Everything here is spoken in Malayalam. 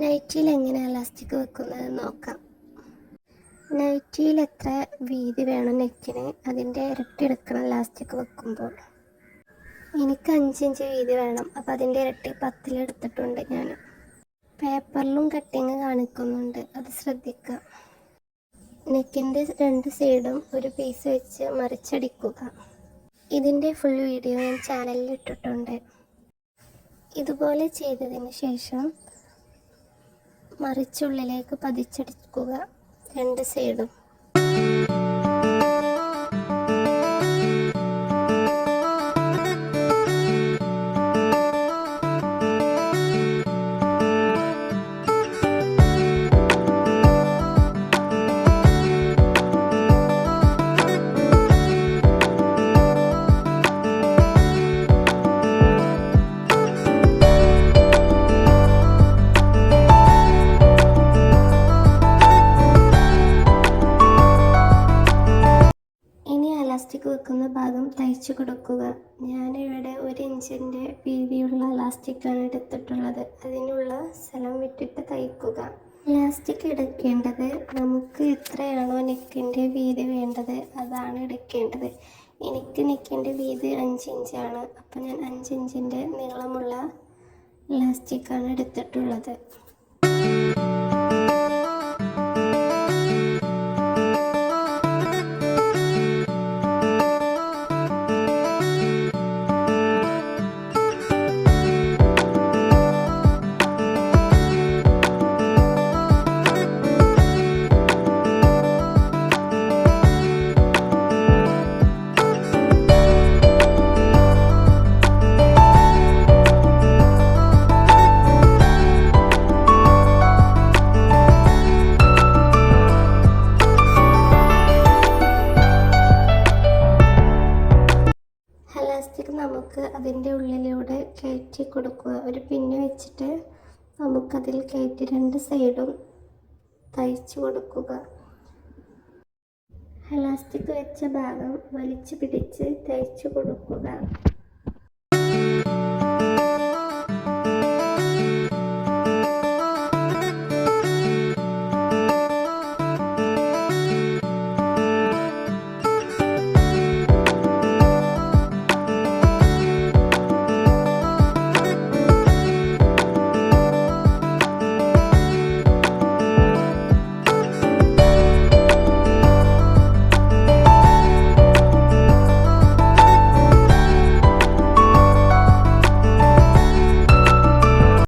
നൈറ്റിയിൽ എങ്ങനെ ഇലാസ്റ്റിക് വെക്കുന്നത് നോക്കാം. നൈറ്റിയിൽ എത്ര വീതി വേണം നെക്കിന് അതിന്റെ ഇരട്ടി എടുക്കണം ഇലാസ്റ്റിക് വെക്കുമ്പോൾ. എനിക്ക് അഞ്ചിഞ്ച് വീതി വേണം. അപ്പോൾ അതിന്റെ ഇരട്ടി പത്തിലെടുത്തിട്ടുണ്ട് ഞാൻ. പേപ്പറിലും കട്ടിങ് കാണിക്കുന്നുണ്ട്. അത് ശ്രദ്ധിക്കുക നെക്കിന്റെ രണ്ട് സൈഡും ഒരു പീസ് വെച്ച് മറിച്ചടിക്കുക. ഇതിന്റെ ഫുൾ വീഡിയോ ഞാൻ ചാനലിൽ ഇട്ടിട്ടുണ്ട്. ഇതുപോലെ ചെയ്തതിന് ശേഷം മറിച്ചുള്ളിലേക്ക് പതിച്ചെടുക്കുക. രണ്ട് സൈഡും ഇനി അലാസ്റ്റിക് വെക്കുന്ന ഭാഗം തയ്ച്ചു കൊടുക്കുക. ഞാനിവിടെ ഒരു ഇഞ്ചിന്റെ വീതിയുള്ള ഇലാസ്റ്റിക്കാണ് എടുത്തിട്ടുള്ളത്. അതിനുള്ള സ്ഥലം വിട്ടിട്ട് തയ്ക്കുക. ഇലാസ്റ്റിക് എടുക്കേണ്ടത് നമുക്ക് എത്രയാണോ നെക്കിന്റെ വീതി വേണ്ടത്? അതാണ് എടുക്കേണ്ടത്. എനിക്ക് നെക്കിന്റെ വീതി അഞ്ച് ഇഞ്ചാണ്. അപ്പോൾ ഞാൻ അഞ്ച് ഇഞ്ചിന്റെ നീളമുള്ള ഇലാസ്റ്റിക്കാണ് എടുത്തിട്ടുള്ളത്. എലാസ്റ്റിക് നമുക്ക് അതിന്റെ ഉള്ളിലൂടെ കയറ്റി കൊടുക്കുക. ഒരു പിന്ന് വെച്ചിട്ട് നമുക്കതിൽ കയറ്റി രണ്ട് സൈഡും തയ്ച്ചു കൊടുക്കുക. എലാസ്റ്റിക് വെച്ച ഭാഗം വലിച്ചു പിടിച്ച് തയ്ച്ചു കൊടുക്കുക.